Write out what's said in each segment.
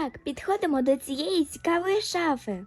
так, підходимо до цієї цікавої шафи.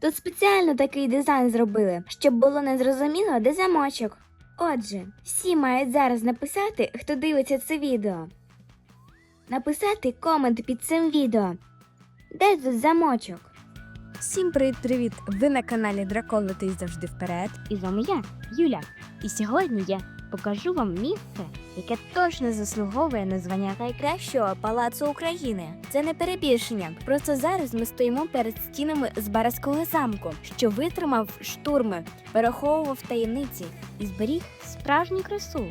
Тут спеціально такий дизайн зробили, щоб було незрозуміло, де замочок. Отже, всі мають зараз написати, хто дивиться це відео. Написати комент під цим відео. Де тут замочок? Всім привіт-привіт! Ви на каналі Дракон завжди вперед. І з вами я, Юля. І сьогодні я покажу вам місце, яке точно заслуговує на звання Найкращого палацу України. Це не перебільшення. Просто зараз ми стоїмо перед стінами з Барського замку, що витримав штурми, переховував таємниці і зберіг справжню красу.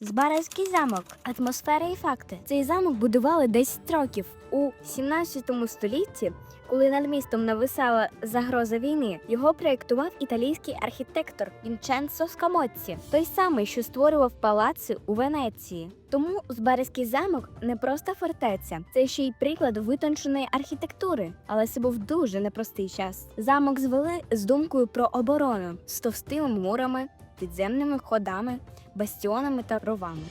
Збаразький замок, атмосфера і факти. Цей замок будували 10 років у 17 столітті. Коли над містом нависала загроза війни, його проєктував італійський архітектор Вінченцо Скамоцці, той самий, що створював палаци у Венеції. Тому Збаразький замок не просто фортеця, це ще й приклад витонченої архітектури. Але це був дуже непростий час. Замок звели з думкою про оборону з товстими мурами, підземними ходами, бастіонами та ровами.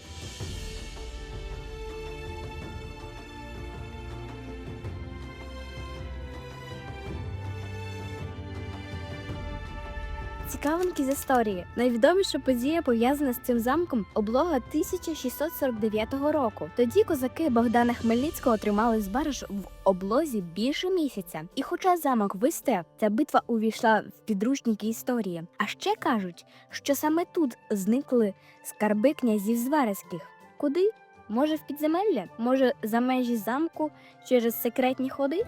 Цікавинки з історії. Найвідоміша подія пов'язана з цим замком облога 1649 року. Тоді козаки Богдана Хмельницького тримали Збараж в облозі більше місяця. І хоча замок вистояв, ця битва увійшла в підручники історії. А ще кажуть, що саме тут зникли скарби князів Звареських. Куди? Може, в підземелля? Може, за межі замку через секретні ходи?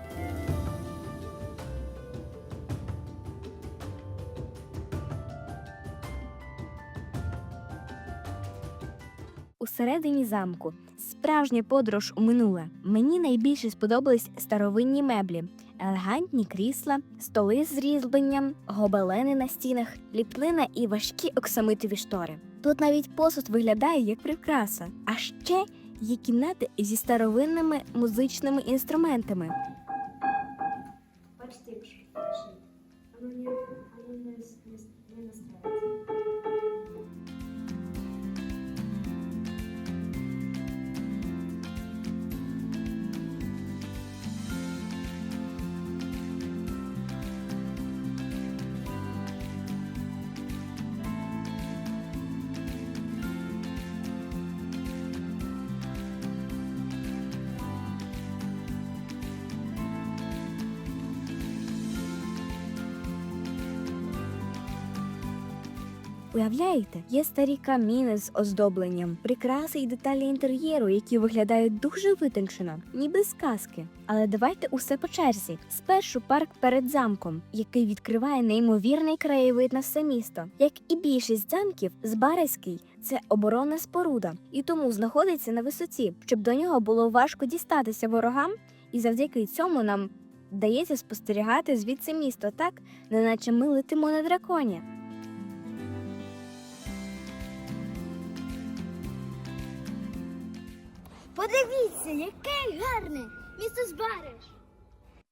Усередині замку справжня подорож у минуле. Мені найбільше сподобались старовинні меблі, елегантні крісла, столи з різьбленням, гобелени на стінах, ліплина і важкі оксамитові штори. Тут навіть посуд виглядає як прикраса, а ще є кімнати зі старовинними музичними інструментами. Бачите, воно не, не, Уявляєте, є старі каміни з оздобленням, прикраси і деталі інтер'єру, які виглядають дуже витончено, ніби з казки. Але давайте усе по черзі. Спершу парк перед замком, який відкриває неймовірний краєвид на все місто. Як і більшість замків, Збаразький це оборонна споруда, і тому знаходиться на висоті, щоб до нього було важко дістатися ворогам, і завдяки цьому нам вдається спостерігати звідси місто так, неначе ми летимо на драконі. Подивіться, яке гарне місто Збариш.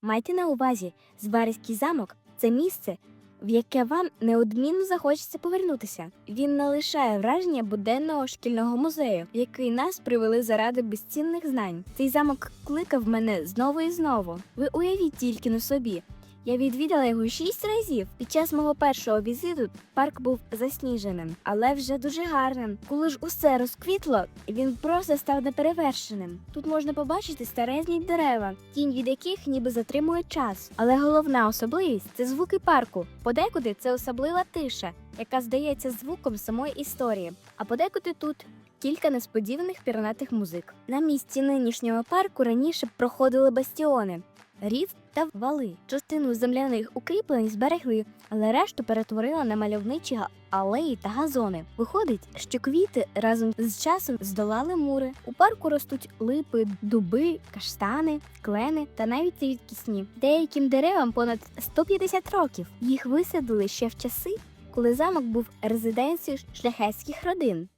Майте на увазі, Збаrizький замок це місце, в яке вам неодмінно захочеться повернутися. Він не лишає враження буденного шкільного музею, який нас привели заради безцінних знань. Цей замок кликав мене знову і знову. Ви уявіть тільки на собі. Я відвідала його шість разів. Під час мого першого візиту парк був засніженим, але вже дуже гарним. Коли ж усе розквітло, він просто став неперевершеним. Тут можна побачити старезні дерева, тінь від яких ніби затримує час. Але головна особливість це звуки парку. Подекуди це особлива тиша, яка здається звуком самої історії. А подекуди тут. Кілька несподіваних пірнатих музик. На місці нинішнього парку раніше проходили бастіони, рів та вали. Частину земляних укріплень зберегли, але решту перетворили на мальовничі алеї та газони. Виходить, що квіти разом з часом здолали мури. У парку ростуть липи, дуби, каштани, клени та навіть рідкісні. Деяким деревам понад 150 років. Їх висадили ще в часи, коли замок був резиденцією шляхетських родин.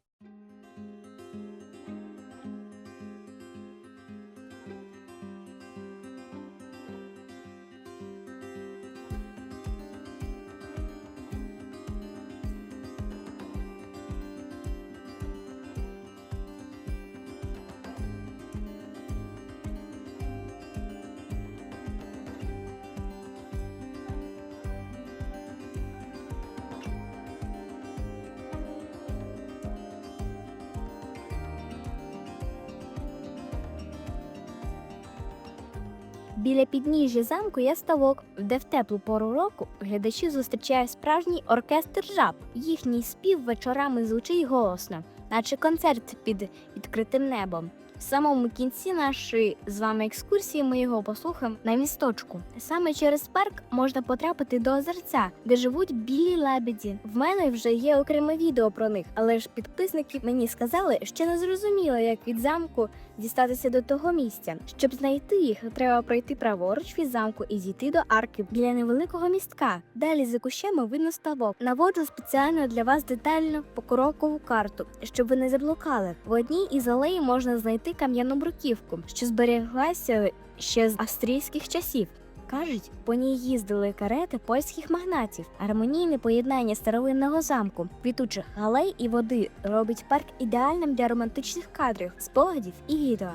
Біля підніжжя замку є ставок, де в теплу пору року глядачі зустрічає справжній оркестр жаб. Їхній спів вечорами звучить голосно, наче концерт під відкритим небом. В самому кінці нашої з вами екскурсії ми його послухаємо на місточку. Саме через парк можна потрапити до озерця, де живуть білі лебеді. В мене вже є окреме відео про них, але ж підписники мені сказали, що не зрозуміло, як від замку дістатися до того місця. Щоб знайти їх, треба пройти праворуч від замку і дійти до арки біля невеликого містка. Далі за кущами видно ставок. Наводжу спеціально для вас детально покрокову карту, щоб ви не заблукали. В одній із алеї можна знайти кам'яну бруківку, що збереглася ще з австрійських часів. Кажуть, по ній їздили карети польських магнатів. Гармонійне поєднання старовинного замку, квітучих галей і води робить парк ідеальним для романтичних кадрів, спогадів і відео.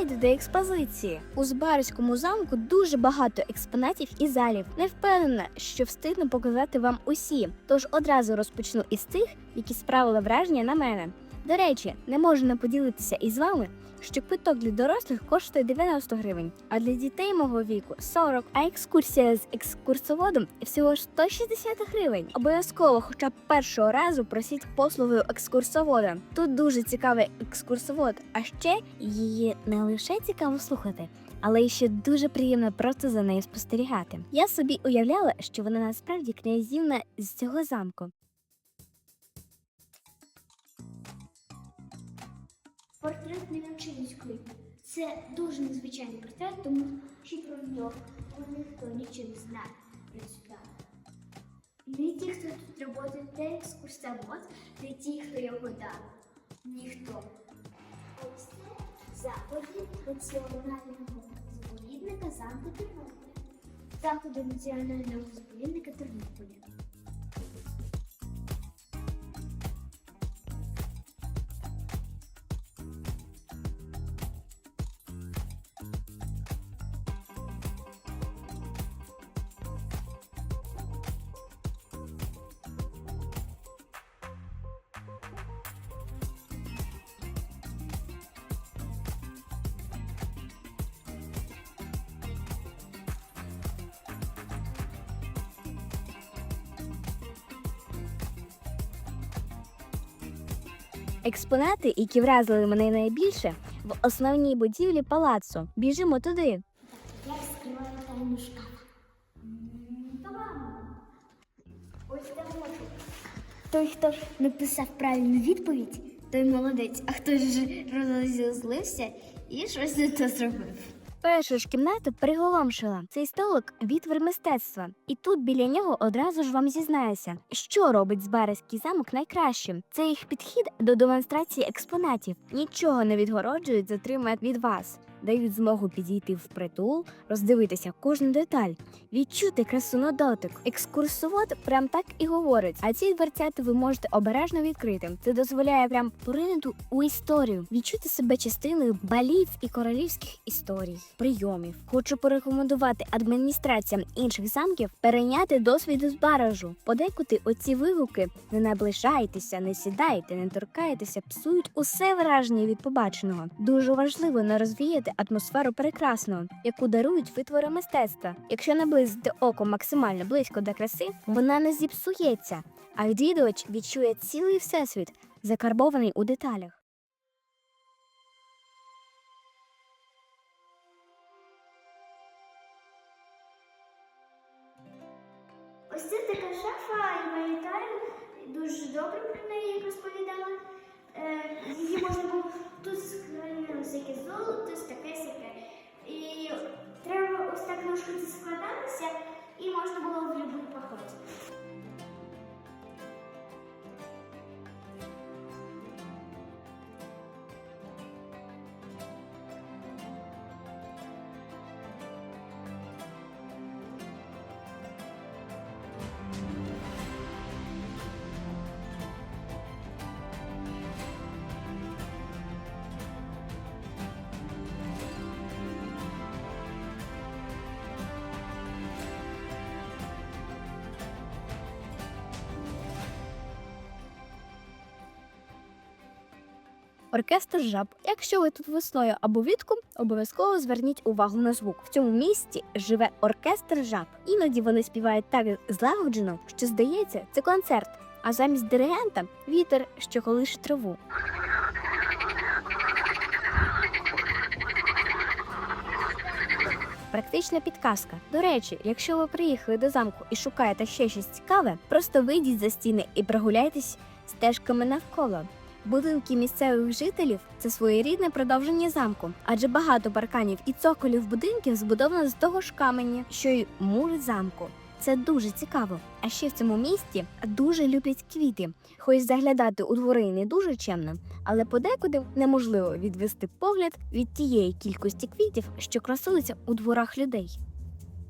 Гайд до експозиції. У Збарському замку дуже багато експонатів і залів. Не впевнена, що встигну показати вам усі. Тож одразу розпочну із тих, які справили враження на мене. До речі, не можу не поділитися із вами, що квиток для дорослих коштує 90 гривень, а для дітей мого віку 40, а екскурсія з екскурсоводом всього ж 160 гривень. Обов'язково, хоча б першого разу просіть послугою екскурсовода. Тут дуже цікавий екскурсовод, а ще її не лише цікаво слухати. Але ще дуже приємно просто за нею спостерігати. Я собі уявляла, що вона насправді князівна з цього замку. Портрет Мілянчинської. Це дуже незвичайний портрет, тому що про нього ніхто нічого не знає про. Не ті, хто тут працює, не екскурсовод, не ті, хто його дав. Ніхто. Ось це заходи національного заповідника замку Тернополя. Заходи національного заповідника Тернополя. Експонати, які вразили мене найбільше, в основній будівлі палацу. Біжимо туди. Я розкриваю тайну шкафа. Ось там Той, хто написав правильну відповідь, той молодець, а хто ж розозлився і щось не то зробив. Першу ж кімнату приголомшила. Цей столик відтвір мистецтва. І тут біля нього одразу ж вам зізнаюся, що робить Збаразький замок найкращим. Це їх підхід до демонстрації експонатів. Нічого не відгороджують, затримують від вас. Дають змогу підійти в притул, роздивитися кожну деталь, відчути красу на дотик. Екскурсовод прям так і говорить. А ці дверцята ви можете обережно відкрити. Це дозволяє прям поринути у історію, відчути себе частиною балів і королівських історій, прийомів. Хочу порекомендувати адміністраціям інших замків перейняти досвід з баражу. Подекуди оці вигуки не наближайтеся, не сідайте, не торкайтеся, псують усе враження від побаченого. Дуже важливо не розвіяти атмосферу прекрасного, яку дарують витвори мистецтва. Якщо наблизити око максимально близько до краси, вона не зіпсується, а відвідувач відчує цілий всесвіт, закарбований у деталях. Ось це така шафа і гуманітарна, дуже добре про неї розповідала. Е, її можна було тут складено всяке золото, таке сяке. Оркестр жаб. Якщо ви тут весною або влітку, обов'язково зверніть увагу на звук. В цьому місті живе оркестр жаб. Іноді вони співають так злагоджено, що здається, це концерт. А замість диригента вітер, що колише траву. Практична підказка. До речі, якщо ви приїхали до замку і шукаєте ще щось цікаве, просто вийдіть за стіни і прогуляйтесь стежками навколо. Будинки місцевих жителів це своєрідне продовження замку, адже багато парканів і цоколів будинків збудовано з того ж каменя, що й мури замку. Це дуже цікаво. А ще в цьому місті дуже люблять квіти. Хоч заглядати у двори не дуже чемно, але подекуди неможливо відвести погляд від тієї кількості квітів, що красуються у дворах людей.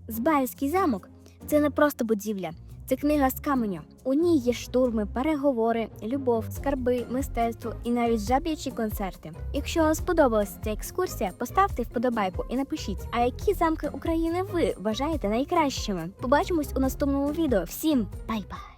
Збаївський замок це не просто будівля, це книга з каменю. У ній є штурми, переговори, любов, скарби, мистецтво і навіть жаб'ячі концерти. Якщо вам сподобалася ця екскурсія, поставте вподобайку і напишіть, а які замки України ви вважаєте найкращими. Побачимось у наступному відео. Всім бай-бай!